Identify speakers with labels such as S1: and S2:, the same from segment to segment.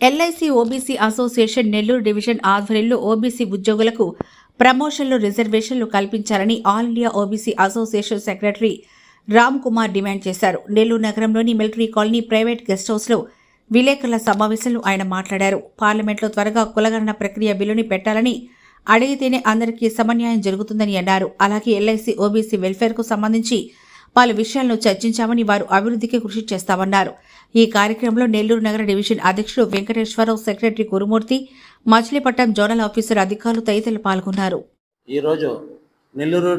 S1: LIC OBC association Nellore division ఆధ్వర్యంలో OBC ఉద్యోగులకు ప్రమోషన్లు రిజర్వేషన్లు కల్పించాలని all India OBC association secretary Ram Kumar demand చేశారు. నెల్లూరు నగరంలోని మిలిటరీ కాలనీ ప్రైవేట్ గెస్ట్ హౌస్లో విలేకరుల సమావేశంలో ఆయన మాట్లాడారు. పార్లమెంట్లో త్వరగా కులగణన ప్రక్రియ బిల్లుని పెట్టాలని అడిగితేనే అందరికీ సమన్యాయం జరుగుతుందని అన్నారు. అలాగే ఎల్ఐసి ఓబీసీ వెల్ఫేర్కు సంబంధించి పలు విషయాలను చర్చించామని వారు అభివృద్ధికి కృషి చేస్తామన్నారు. ఈ కార్యక్రమంలో నెల్లూరు నగర డివిజన్ అధ్యక్షుడు Venkateswararao secretary Gurumurthy Machilipatnam zonal officer అధికారులు తదితరులు పాల్గొన్నారు.
S2: ఈరోజు Nellore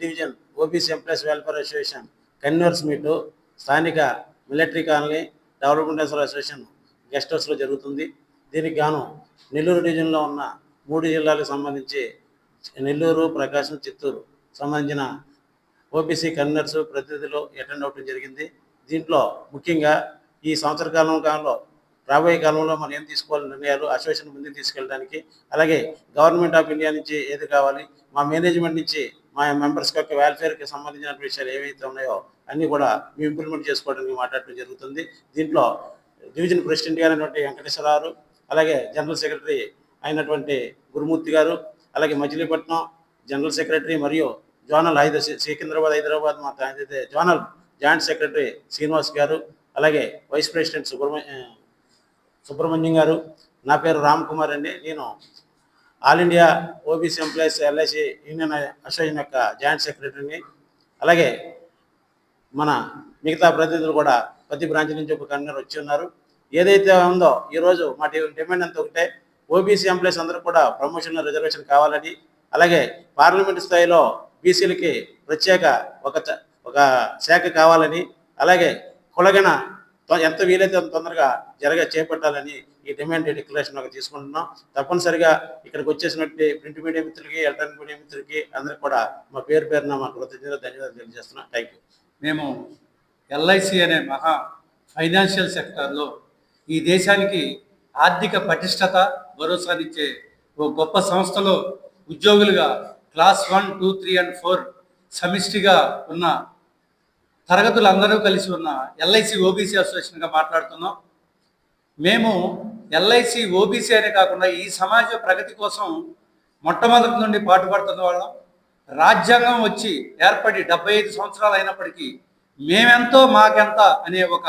S2: division OBC employees welfare association converse meet స్థానిక military colony development association guest హౌస్లో జరుగుతుంది. దీనికి గాను నెల్లూరు డివిజన్లో ఉన్న మూడు జిల్లాలకు సంబంధించి నెల్లూరు ప్రకాశం చిత్తూరు సంబంధించిన ఓబీసీ కన్వీనర్స్ ప్రతినిధులు అటెండ్ అవ్వడం జరిగింది. దీంట్లో ముఖ్యంగా ఈ సంవత్సర కాలం కాలంలో రాబోయే కాలంలో మనం ఏం తీసుకోవాలని నిర్ణయాలు అసోసియేషన్ ముందుకు తీసుకెళ్ళడానికి అలాగే గవర్నమెంట్ ఆఫ్ ఇండియా నుంచి ఏది కావాలి మా మేనేజ్మెంట్ నుంచి మా మెంబర్స్ యొక్క వెల్ఫేర్కి సంబంధించిన విషయాలు ఏవైతే ఉన్నాయో అన్నీ కూడా మేము ఇంప్లిమెంట్ చేసుకోవడానికి మాట్లాడటం జరుగుతుంది. దీంట్లో డివిజన్ ప్రెసిడెంట్ అయినటువంటి వెంకటేశ్వరరావు అలాగే జనరల్ సెక్రటరీ అయినటువంటి గురుమూర్తి గారు అలాగే మచిలీపట్నం జనరల్ సెక్రటరీ మరియు జోనల్ హైదరా సికింద్రాబాద్ హైదరాబాద్ మా అయితే జోనల్ జాయింట్ సెక్రటరీ శ్రీనివాస్ గారు అలాగే వైస్ ప్రెసిడెంట్ సుబ్రహ్మణ్య సుబ్రహ్మణ్యం గారు నా పేరు రామ్ కుమార్ అండి. నేను all India OBC employees LIC union association యొక్క జాయింట్ సెక్రటరీని అలాగే మన మిగతా ప్రతినిధులు కూడా ప్రతి బ్రాంచ్ నుంచి ఒక కన్వీనర్ వచ్చి ఉన్నారు. ఏదైతే ఉందో ఈరోజు మా డిమాండ్ అంతా ఒకటే. ఓబీసీ ఎంప్లాయీస్ అందరూ కూడా ప్రమోషన్ రిజర్వేషన్ కావాలని అలాగే పార్లమెంట్ స్థాయిలో బీసీలకి ప్రత్యేక ఒక ఒక శాఖ కావాలని అలాగే కులగణ ఎంత వీలైతే అంత తొందరగా జరగ చేపట్టాలని ఈ డిమాండ్ డిక్లరేషన్ ఒక తీసుకుంటున్నాం. తప్పనిసరిగా ఇక్కడికి వచ్చేసినట్టు ప్రింట్ మీడియా మిత్రులకి ఎలక్ట్రానిక్ మీడియా మిత్రులకి అందరికి కూడా మా పేరు పేరున మా కృతజ్ఞత ధన్యవాదాలు తెలియజేస్తున్నాం. థ్యాంక్ యూ
S3: మేము ఎల్ఐసి అనే మహా ఫైనాన్షియల్ సెక్టార్లో ఈ దేశానికి ఆర్థిక పటిష్టత భరోసానిచ్చే ఓ గొప్ప సంస్థలో ఉద్యోగులుగా class one two three and four సమిష్టిగా ఉన్న తరగతులు అందరూ కలిసి ఉన్న ఎల్ఐసి ఓబీసీ అసోసియేషన్గా మాట్లాడుతున్నాం. మేము ఎల్ఐసి ఓబీసీ అనే కాకుండా ఈ సమాజ ప్రగతి కోసం మొట్టమొదటి నుండి పాటుపడుతున్న వాళ్ళం. రాజ్యాంగం వచ్చి ఏర్పడి డెబ్బై ఐదు సంవత్సరాలు అయినప్పటికీ మేమెంతో మాకెంత అనే ఒక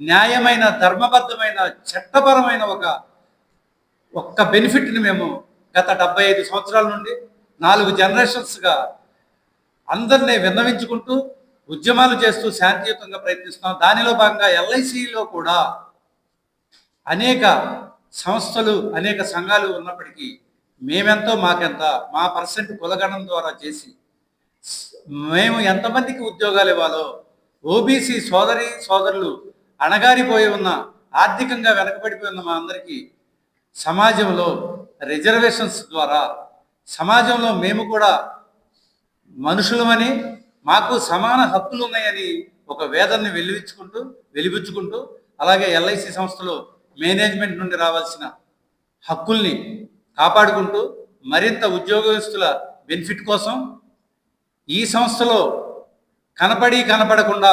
S3: న్యాయమైన ధర్మబద్ధమైన చట్టపరమైన ఒక ఒక్క బెనిఫిట్ని మేము గత డెబ్బై ఐదు సంవత్సరాల నుండి నాలుగు జనరేషన్స్గా అందరినీ విన్నవించుకుంటూ ఉద్యమాలు చేస్తూ శాంతియుతంగా ప్రయత్నిస్తున్నాం. దానిలో భాగంగా ఎల్ఐసిలో కూడా అనేక సంస్థలు అనేక సంఘాలు ఉన్నప్పటికీ మేమెంతో మాకెంత మా పర్సెంట్ కులగణం ద్వారా చేసి మేము ఎంతమందికి ఉద్యోగాలు ఇవ్వాలో ఓబీసీ సోదరి సోదరులు అణగారిపోయి ఉన్న ఆర్థికంగా వెనకబడిపోయి ఉన్న మా అందరికీ సమాజంలో రిజర్వేషన్స్ ద్వారా సమాజంలో మేము కూడా మనుషులమని మాకు సమాన హక్కులు ఉన్నాయని ఒక వేదనని వెలివించుకుంటూ వెలిబుచ్చుకుంటూ అలాగే ఎల్ఐసి సంస్థలో మేనేజ్మెంట్ నుండి రావాల్సిన హక్కుల్ని కాపాడుకుంటూ మరింత ఉద్యోగస్తుల బెనిఫిట్ కోసం ఈ సంస్థలో కనపడి కనపడకుండా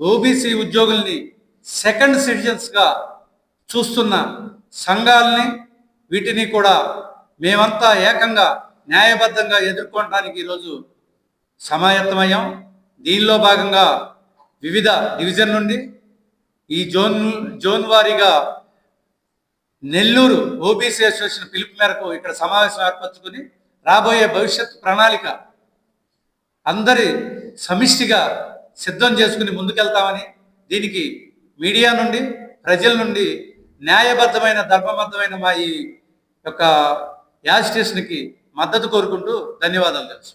S3: ఓబీసీ ఉద్యోగుల్ని సెకండ్ సిటిజన్స్గా చూస్తున్న సంఘాలని వీటిని కూడా మేమంతా ఏకంగా న్యాయబద్ధంగా ఎదుర్కోవడానికి ఈరోజు సమాయత్తమయ్యాం. దీనిలో భాగంగా వివిధ డివిజన్ నుండి ఈ జోన్ జోన్ వారీగా నెల్లూరు ఓబీసీ అసోసియేషన్ పిలుపు మేరకు ఇక్కడ సమావేశం ఏర్పరచుకుని రాబోయే భవిష్యత్ ప్రణాళిక అందరి సమిష్టిగా సిద్ధం చేసుకుని ముందుకెళ్తామని దీనికి మీడియా నుండి ప్రజల నుండి న్యాయబద్ధమైన ధర్మబద్ధమైన మా ఈ యొక్క యాజిటేషన్కి మద్దతు కోరుకుంటూ ధన్యవాదాలు తెలుసు.